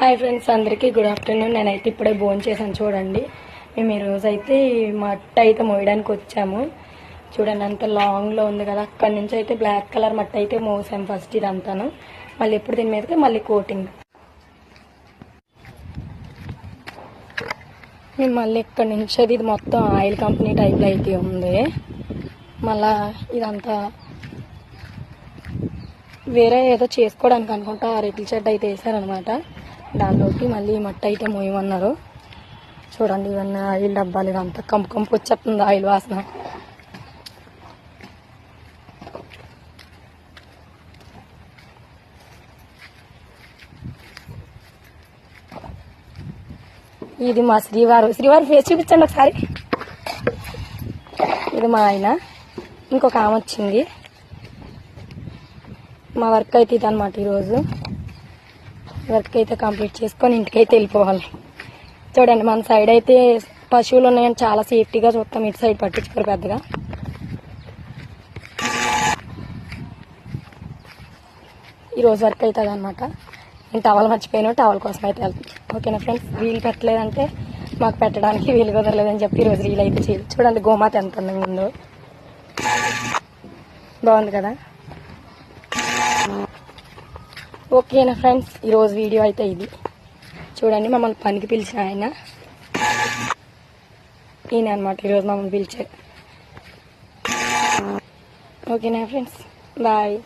Hi friends అందరికీ good afternoon. నేనైతే ఇప్పుడే భోజనం చేశాను చూడండి. మేము ఈరోజు అయితే మట్టి అయితే మోయడానికి వచ్చాము. చూడండి అంత లాంగ్లో ఉంది కదా. అక్కడి నుంచి అయితే బ్లాక్ కలర్ మట్టి అయితే మోసాము ఫస్ట్ ఇదంతాను. మళ్ళీ ఎప్పుడు దీని మీదకి? మళ్ళీ కోటింగ్ మేము మళ్ళీ ఇక్కడి నుంచి అది ఇది మొత్తం ఆయిల్ కంపెనీ టైప్లో అయితే ఉంది. మళ్ళా ఇదంతా వేరే ఏదో చేసుకోవడానికి అనుకుంటా ఆ రెట్ల చెడ్డ అయితే వేసారనమాట దానిలోకి మళ్ళీ మట్టి అయితే మోయమన్నారు చూడండి ఇవన్నీ ఆయిల్ డబ్బాలు ఇదంతా. కంపు కంపు వచ్చేస్తుంది ఆయిల్ వాసన. ఇది మా శ్రీవారు. శ్రీవారు ఫేస్ చూపించండి ఒకసారి. ఇది మా ఆయన. ఇంకొక ఆమె వచ్చింది. మా వర్క్ అయితే ఇది అనమాట ఈరోజు. వర్క్ అయితే కంప్లీట్ చేసుకొని ఇంటికైతే వెళ్ళిపోవాలి. చూడండి మన సైడ్ అయితే పశువులు ఉన్నాయని చాలా సేఫ్టీగా చూస్తాం. ఇటు సైడ్ పట్టించుకోరు పెద్దగా. ఈరోజు వర్క్ అవుతుంది అనమాట నేను టవల్ మర్చిపోయాను. టవల్ కోసం అయితే వెళ్తాను. ఓకేనా ఫ్రెండ్స్ వీలు పెట్టలేదంటే మాకు పెట్టడానికి వీలు కుదరలేదని చెప్పి ఈరోజు రీల్ అయితే చేయాలి చూడండి గోమాత ఎంత అందంగా ఉందో. బాగుంది కదా? ఓకేనా ఫ్రెండ్స్? ఈరోజు వీడియో అయితే ఇది. చూడండి మమ్మల్ని పనికి పిలిచిన ఆయన. ఈయన అనమాట ఈరోజు మమ్మల్ని పిలిచారు ఓకేనా ఫ్రెండ్స్? బాయ్.